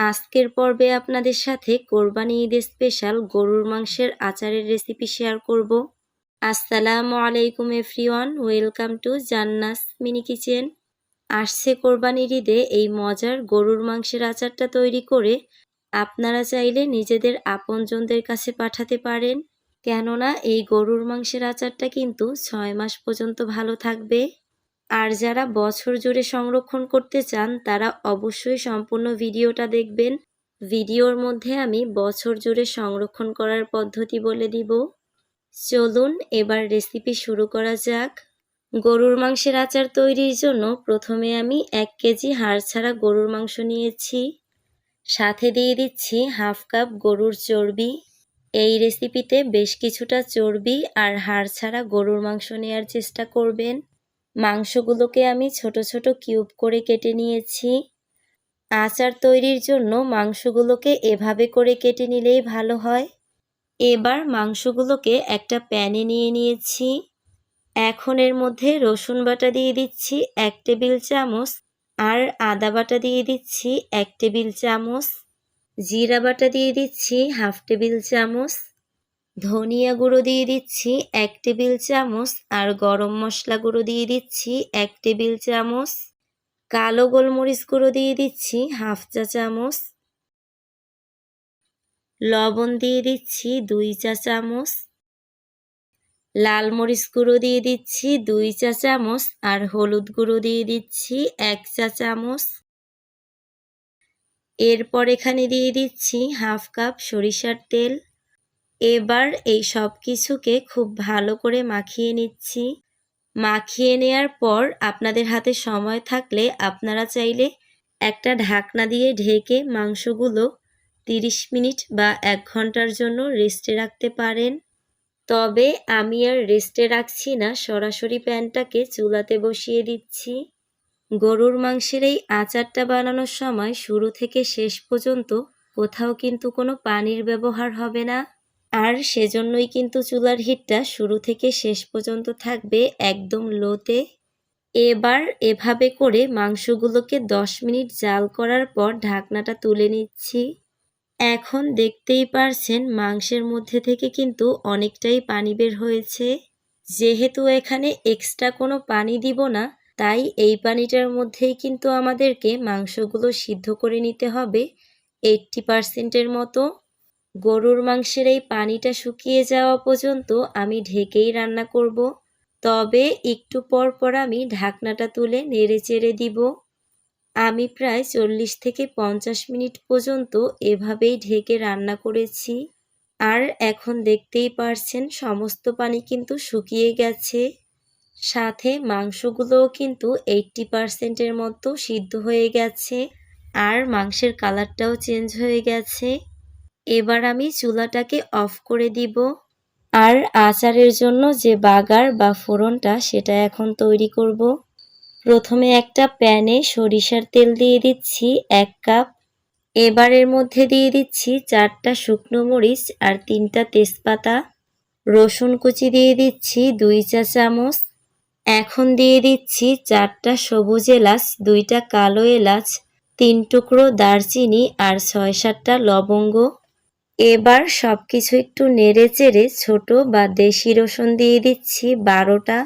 আজকের পর্বে আপনাদের সাথে কোরবানি ঈদের স্পেশাল গরুর মাংসের আচারের রেসিপি শেয়ার করব। আসসালামু আলাইকুম everyone welcome to Janna's mini kitchen আসছে কোরবানির ঈদে এই মজার গরুর মাংসের আচারটা তৈরি করে। আপনারা চাইলে নিজেদের আপনজনদের কাছে পাঠাতে পারেন। কেননা এই গরুর মাংসের আচারটা কিন্তু ছয় মাস পর্যন্ত ভালো থাকবে। আর যারা বছর জুড়ে সংরক্ষণ করতে চান, তারা অবশ্যই সম্পূর্ণ ভিডিওটা দেখবেন। ভিডিওর মধ্যে আমি বছর জুড়ে সংরক্ষণ করার পদ্ধতি বলে দিব। চলুন এবার রেসিপি শুরু করা যাক। গরুর মাংসের আচার তৈরির জন্য প্রথমে আমি এক কেজি হাড় ছাড়া গরুর মাংস নিয়েছি। সাথে দিয়ে দিচ্ছি হাফ কাপ গরুর চর্বি। এই রেসিপিতে বেশ কিছুটা চর্বি আর হাড় ছাড়া গরুর মাংস নেওয়ার চেষ্টা করবেন। মাংসগুলোকে আমি ছোট ছোট কিউব করে কেটে নিয়েছি। আচার তৈরির জন্য মাংসগুলোকে এভাবে করে কেটে নিলেই ভালো হয়। এবার মাংসগুলোকে একটা প্যানে নিয়ে নিয়েছি। এখন এর মধ্যে রসুন বাটা দিয়ে দিচ্ছি এক টেবিল চামচ আর আদা বাটা দিয়ে দিচ্ছি এক টেবিল চামচ। জিরা বাটা দিয়ে দিচ্ছি হাফ টেবিল চামচ। ধনিয়া গুঁড়ো দিয়ে দিচ্ছি এক টেবিল চামচ আর গরম মশলা গুঁড়ো দিয়ে দিচ্ছি এক টেবিল চামচ। কালো গোলমরিচ গুঁড়ো দিয়ে দিচ্ছি হাফ চা চামচ। লবণ দিয়ে দিচ্ছি দুই চা চামচ। লাল মরিচ গুঁড়ো দিয়ে দিচ্ছি দুই চা চামচ আর হলুদ গুঁড়ো দিয়ে দিচ্ছি এক চা চামচ। এরপর এখানে দিয়ে দিচ্ছি হাফ কাপ সরিষার তেল। এবার এই সব কিছুকে খুব ভালো করে মাখিয়ে নিচ্ছি। মাখিয়ে নেয়ার পর আপনাদের হাতে সময় থাকলে আপনারা চাইলে একটা ঢাকনা দিয়ে ঢেকে মাংসগুলো তিরিশ মিনিট বা এক ঘণ্টার জন্য রেস্টে রাখতে পারেন। তবে আমি আর রেস্টে রাখছি না, সরাসরি প্যানটাকে চুলাতে বসিয়ে দিচ্ছি। গরুর মাংসের এই আচারটা বানানোর সময় শুরু থেকে শেষ পর্যন্ত কোথাও কিন্তু কোনো পানির ব্যবহার হবে না। আর সেজন্যই কিন্তু চুলার হিটটা শুরু থেকে শেষ পর্যন্ত থাকবে একদম লোতে। এবার এভাবে করে মাংসগুলোকে দশ মিনিট জাল করার পর ঢাকনাটা তুলে নিচ্ছি। এখন দেখতেই পারছেন মাংসের মধ্যে থেকে কিন্তু অনেকটাই পানি বের হয়েছে। যেহেতু এখানে এক্সট্রা কোনো পানি দিব না, তাই এই পানিটার মধ্যেই কিন্তু আমাদেরকে মাংসগুলো সিদ্ধ করে নিতে হবে। এইট্টি পারসেন্টের মতো। গরুর মাংসের এই পানিটা শুকিয়ে যাওয়া পর্যন্ত আমি ঢেকেই রান্না করব। তবে একটু পর পর আমি ঢাকনাটা তুলে নেড়ে চেড়ে দিব। আমি প্রায় চল্লিশ থেকে পঞ্চাশ মিনিট পর্যন্ত এভাবেই ঢেকে রান্না করেছি। আর এখন দেখতেই পারছেন, সমস্ত পানি কিন্তু শুকিয়ে গেছে। সাথে মাংসগুলোও কিন্তু এইট্টি পারসেন্টের মতো সিদ্ধ হয়ে গেছে। আর মাংসের কালারটাও চেঞ্জ হয়ে গেছে। এবার আমি চুলাটাকে অফ করে দিব। আর আচারের জন্য যে বাগার বা ফোড়নটা, সেটা এখন তৈরি করব। প্রথমে একটা প্যানে সরিষার তেল দিয়ে দিচ্ছি এক কাপ। এবারের মধ্যে দিয়ে দিচ্ছি চারটা শুকনো মরিচ আর তিনটা তেজপাতা। রসুন কুচি দিয়ে দিচ্ছি দুই চা চামচ। এখন দিয়ে দিচ্ছি চারটা সবুজ এলাচ, দুইটা কালো এলাচ, তিন টুকরো দারচিনি আর ছয় সাতটা লবঙ্গ। এবার সব কিছু একটু নেড়ে চেড়ে ছোটো বা দেশি রসুন দিয়ে দিচ্ছি বারোটা।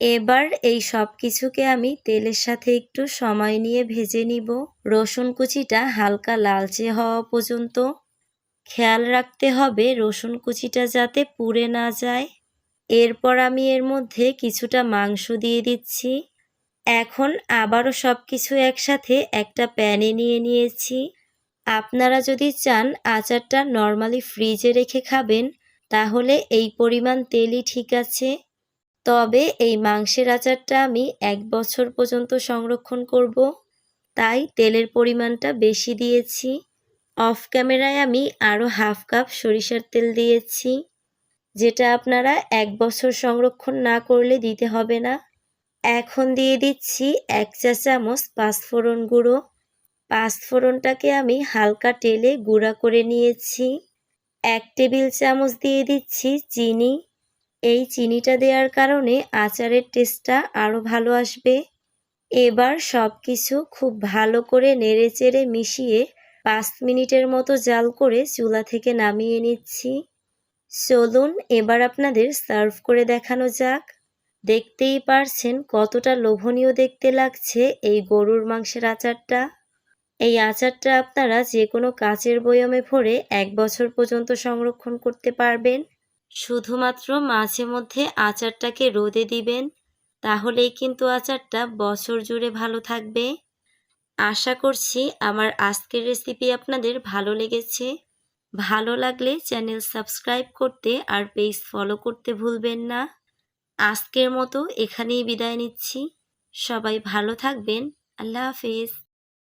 এবার এই সব কিছুকে আমি তেলের সাথে একটু সময় নিয়ে ভেজে নিব। রসুন কুচিটা হালকা লালচে হওয়া পর্যন্ত। খেয়াল রাখতে হবে রসুন কুচিটা যাতে পুড়ে না যায়। এরপর আমি এর মধ্যে কিছুটা মাংস দিয়ে দিচ্ছি। এখন আবারও সব কিছু একসাথে একটা প্যানে নিয়ে নিয়েছি। আপনারা যদি চান আচারটা নর্মালি ফ্রিজে রেখে খাবেন, তাহলে এই পরিমাণ তেলই ঠিক আছে। তবে এই মাংসের আচারটা আমি এক বছর পর্যন্ত সংরক্ষণ করব, তাই তেলের পরিমাণটা বেশি দিয়েছি। অফ ক্যামেরায় আমি আরও হাফ কাপ সরিষার তেল দিয়েছি, যেটা আপনারা এক বছর সংরক্ষণ না করলে দিতে হবে না। এখন দিয়ে দিচ্ছি এক চা চামচ পাঁচফোড়ন গুঁড়ো। পাঁচফোড়নটাকে আমি হালকা টেলে গুঁড়া করে নিয়েছি। এক টেবিল চামচ দিয়ে দিচ্ছি চিনি। এই চিনিটা দেওয়ার কারণে আচারের টেস্টটা আরও ভালো আসবে। এবার সব কিছু খুব ভালো করে নেড়ে চেড়ে মিশিয়ে পাঁচ মিনিটের মতো জাল করে চুলা থেকে নামিয়ে নিচ্ছি। চলুন, এবার আপনাদের সার্ভ করে দেখানো যাক। দেখতেই পারছেন কতটা লোভনীয় দেখতে লাগছে এই গরুর মাংসের আচারটা। এই আচারটা আপনারা যে কোনো কাচের বয়মে ভরে এক বছর পর্যন্ত সংরক্ষণ করতে পারবেন। শুধুমাত্র মাঝে মধ্যে আচারটাকে রোদে দিবেন, তাহলেই কিন্তু আচারটা বছর জুড়ে ভালো থাকবে। আশা করছি আমার আজকের রেসিপি আপনাদের ভালো লেগেছে। ভালো লাগলে চ্যানেল সাবস্ক্রাইব করতে আর পেজ ফলো করতে ভুলবেন না। আজকের মতো এখানেই বিদায় নিচ্ছি। সবাই ভালো থাকবেন। আল্লাহ হাফেজ।